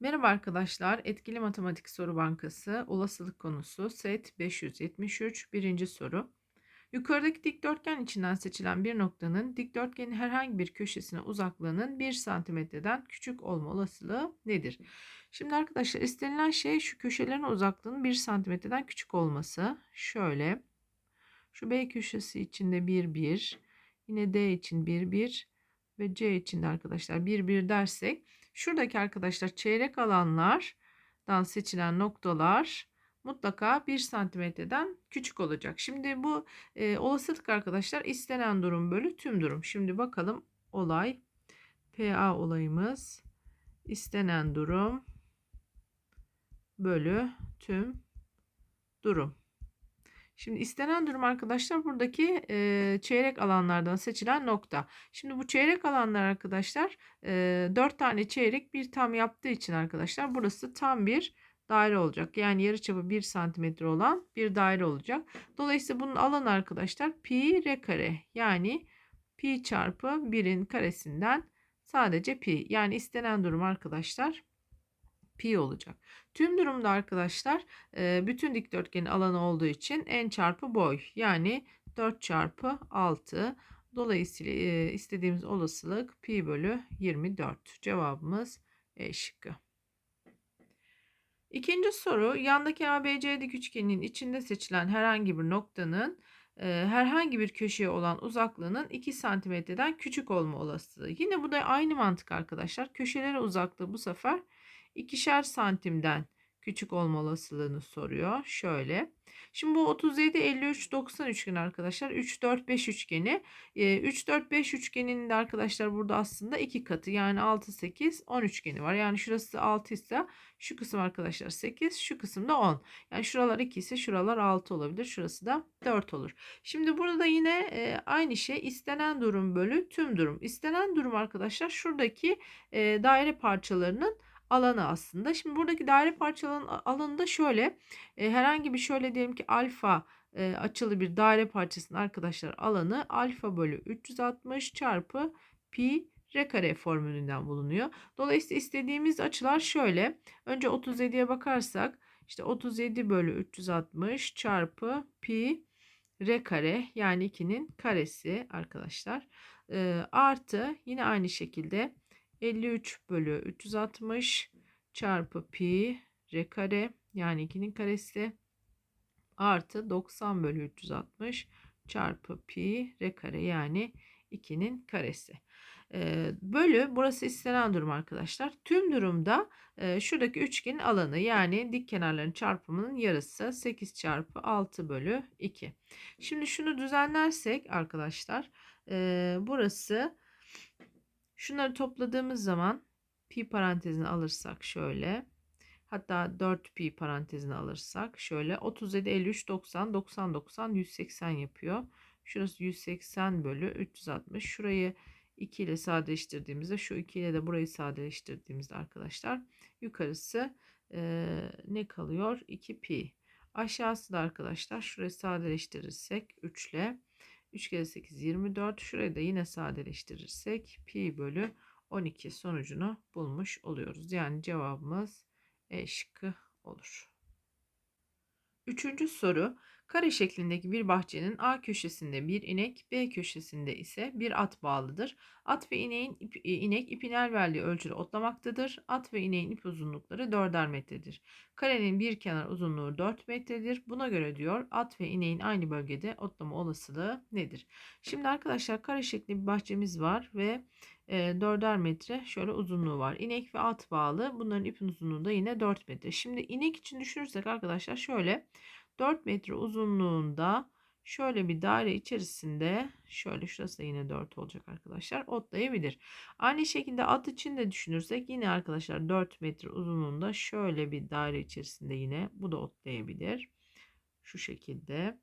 Merhaba arkadaşlar. Etkili Matematik Soru Bankası olasılık konusu set 573 birinci soru. Yukarıdaki dikdörtgen içinden seçilen bir noktanın dikdörtgenin herhangi bir köşesine uzaklığının 1 santimetreden küçük olma olasılığı nedir? Şimdi arkadaşlar istenilen şey şu köşelerin uzaklığının 1 santimetreden küçük olması. Şöyle şu B köşesi içinde 1 1 yine D için 1 1 ve C için de arkadaşlar 1 1 dersek Şuradaki arkadaşlar çeyrek alanlardan seçilen noktalar mutlaka 1 santimetreden küçük olacak. Şimdi bu e, olasılık arkadaşlar istenen durum bölü tüm durum. Şimdi bakalım olay PA olayımız istenen durum bölü tüm durum. Şimdi istenen durum arkadaşlar buradaki e, çeyrek alanlardan seçilen nokta. Şimdi bu çeyrek alanlar arkadaşlar e, 4 tane çeyrek bir tam yaptığı için arkadaşlar burası tam bir daire olacak. Yani yarıçapı 1 santimetre olan bir daire olacak. Dolayısıyla bunun alanı arkadaşlar pi r kare yani pi çarpı 1'in karesinden sadece pi. Yani istenen durum arkadaşlar pi olacak. Tüm durumda arkadaşlar bütün dikdörtgenin alanı olduğu için n çarpı boy yani 4 çarpı 6 dolayısıyla istediğimiz olasılık pi bölü 24 cevabımız E şıkkı. İkinci soru yandaki ABC dik üçgenin içinde seçilen herhangi bir noktanın herhangi bir köşeye olan uzaklığının 2 santimetreden küçük olma olasılığı. Yine bu da aynı mantık arkadaşlar. Köşelere uzaklığı bu sefer ikişer santimden küçük olma olasılığını soruyor. Şöyle. Şimdi bu 37, 53, 90 üçgeni arkadaşlar. 3, 4, 5 üçgeni. 3, 4, 5 üçgeninin de arkadaşlar burada aslında iki katı. Yani 6, 8, 10 üçgeni var. Yani şurası 6 ise şu kısım arkadaşlar 8, şu kısım da 10. Yani şuralar 2 ise şuralar 6 olabilir. Şurası da 4 olur. Şimdi burada yine aynı şey istenen durum bölü tüm durum. İstenen durum arkadaşlar şuradaki daire parçalarının alanı aslında. Şimdi buradaki daire parçalarının alanında şöyle e, herhangi bir şöyle diyelim ki alfa e, açılı bir daire parçasının arkadaşlar alanı alfa bölü 360 çarpı pi r kare formülünden bulunuyor. Dolayısıyla istediğimiz açılar şöyle. Önce 37'ye bakarsak işte 37 bölü 360 çarpı pi r kare yani 2'nin karesi arkadaşlar. E, artı yine aynı şekilde 53 bölü 360 çarpı pi r kare yani 2'nin karesi artı 90 bölü 360 çarpı pi r kare yani 2'nin karesi. Ee, bölü burası istenen durum arkadaşlar. Tüm durumda e, şuradaki üçgenin alanı yani dik kenarların çarpımının yarısı 8 çarpı 6 bölü 2. Şimdi şunu düzenlersek arkadaşlar e, burası Şunları topladığımız zaman pi parantezini alırsak şöyle. Hatta 4 pi parantezini alırsak şöyle 37 53 90 90 90 180 yapıyor. Şurası 180 bölü 360. Şurayı 2 ile sadeleştirdiğimizde şu 2 ile de burayı sadeleştirdiğimizde arkadaşlar yukarısı e, ne kalıyor? 2 pi. Aşağısı da arkadaşlar şurayı sadeleştirirsek 3 ile 3 kere 8 24. Şurayı da yine sadeleştirirsek pi bölü 12 sonucunu bulmuş oluyoruz. Yani cevabımız E şıkkı olur. Üçüncü soru Kare şeklindeki bir bahçenin A köşesinde bir inek, B köşesinde ise bir at bağlıdır. At ve ineğin ip, e, inek ipin el verdiği ölçüde otlamaktadır. At ve ineğin ip uzunlukları 4'er metredir. Karenin bir kenar uzunluğu 4 metredir. Buna göre diyor at ve ineğin aynı bölgede otlama olasılığı nedir? Şimdi arkadaşlar kare şeklinde bir bahçemiz var ve e, 4'er metre şöyle uzunluğu var. İnek ve at bağlı. Bunların ipin uzunluğu da yine 4 metre. Şimdi inek için düşünürsek arkadaşlar şöyle 4 metre uzunluğunda şöyle bir daire içerisinde şöyle şurası da yine 4 olacak arkadaşlar otlayabilir. Aynı şekilde at için de düşünürsek yine arkadaşlar 4 metre uzunluğunda şöyle bir daire içerisinde yine bu da otlayabilir. Şu şekilde.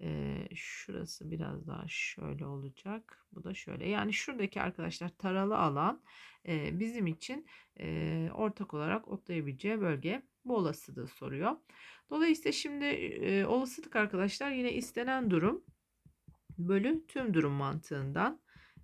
Ee, şurası biraz daha şöyle olacak. Bu da şöyle. Yani şuradaki arkadaşlar taralı alan e, bizim için e, ortak olarak otlayabileceği bölge. Bu olasılığı soruyor. Dolayısıyla şimdi e, olasılık arkadaşlar yine istenen durum bölü tüm durum mantığından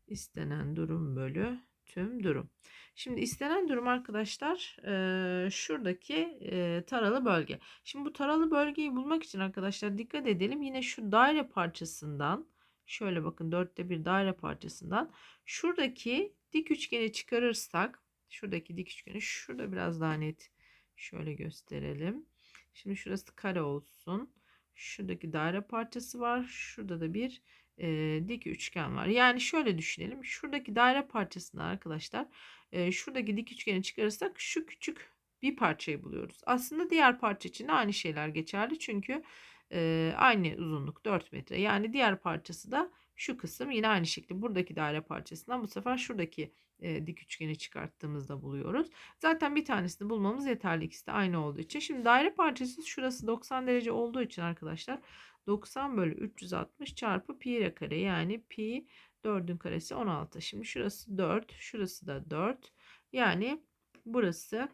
istenen durum bölü tüm durum. Şimdi istenen durum arkadaşlar e, şuradaki e, taralı bölge. Şimdi bu taralı bölgeyi bulmak için arkadaşlar dikkat edelim. Yine şu daire parçasından şöyle bakın dörtte bir daire parçasından şuradaki dik üçgeni çıkarırsak şuradaki dik üçgeni şurada biraz daha net şöyle gösterelim. Şimdi şurası kare olsun. Şuradaki daire parçası var. Şurada da bir e, dik üçgen var. Yani şöyle düşünelim. Şuradaki daire parçasını arkadaşlar e, şuradaki dik üçgeni çıkarırsak şu küçük bir parçayı buluyoruz. Aslında diğer parça için de aynı şeyler geçerli. Çünkü e, aynı uzunluk 4 metre. Yani diğer parçası da şu kısım yine aynı şekilde buradaki daire parçasından bu sefer şuradaki e, dik üçgeni çıkarttığımızda buluyoruz. Zaten bir tanesini bulmamız yeterli. İkisi de aynı olduğu için. Şimdi daire parçası şurası 90 derece olduğu için arkadaşlar 90 bölü 360 çarpı pi kare yani pi 4'ün karesi 16. Şimdi şurası 4 şurası da 4 yani burası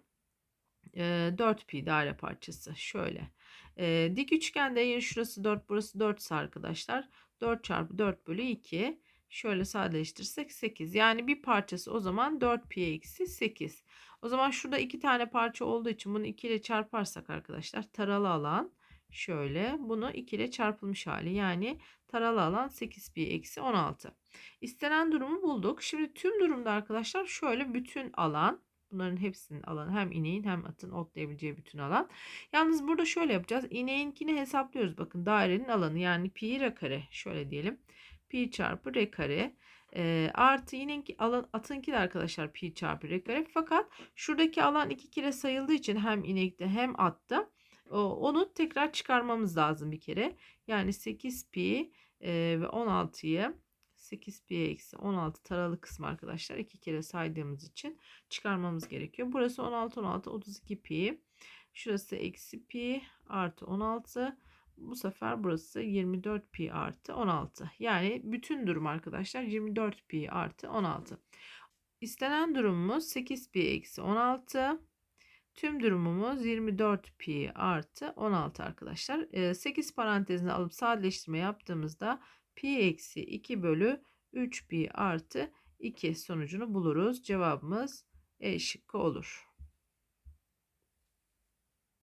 e, 4 pi daire parçası şöyle. E, dik üçgende şurası 4 burası 4 ise arkadaşlar 4 çarpı 4 bölü 2 şöyle sadeleştirirsek 8 yani bir parçası o zaman 4 pi eksi 8. O zaman şurada iki tane parça olduğu için bunu 2 ile çarparsak arkadaşlar taralı alan şöyle bunu 2 ile çarpılmış hali yani taralı alan 8 pi eksi 16. İstenen durumu bulduk. Şimdi tüm durumda arkadaşlar şöyle bütün alan bunların hepsinin alanı hem ineğin hem atın otlayabileceği bütün alan. Yalnız burada şöyle yapacağız. İneğinkini hesaplıyoruz. Bakın dairenin alanı yani pi r kare şöyle diyelim. Pi çarpı r kare e, artı yine alan atınki de arkadaşlar pi çarpı r kare. Fakat şuradaki alan iki kere sayıldığı için hem inekte hem atta onu tekrar çıkarmamız lazım bir kere. Yani 8 pi e, ve 16'yı 8 pi eksi 16 taralı kısmı arkadaşlar iki kere saydığımız için çıkarmamız gerekiyor. Burası 16 16 32 pi. Şurası eksi pi artı 16. Bu sefer burası 24 pi artı 16. Yani bütün durum arkadaşlar 24 pi artı 16. İstenen durumumuz 8 pi eksi 16. Tüm durumumuz 24 pi artı 16 arkadaşlar. 8 parantezine alıp sadeleştirme yaptığımızda pi eksi 2 bölü 3 pi artı 2 sonucunu buluruz. Cevabımız E şıkkı olur.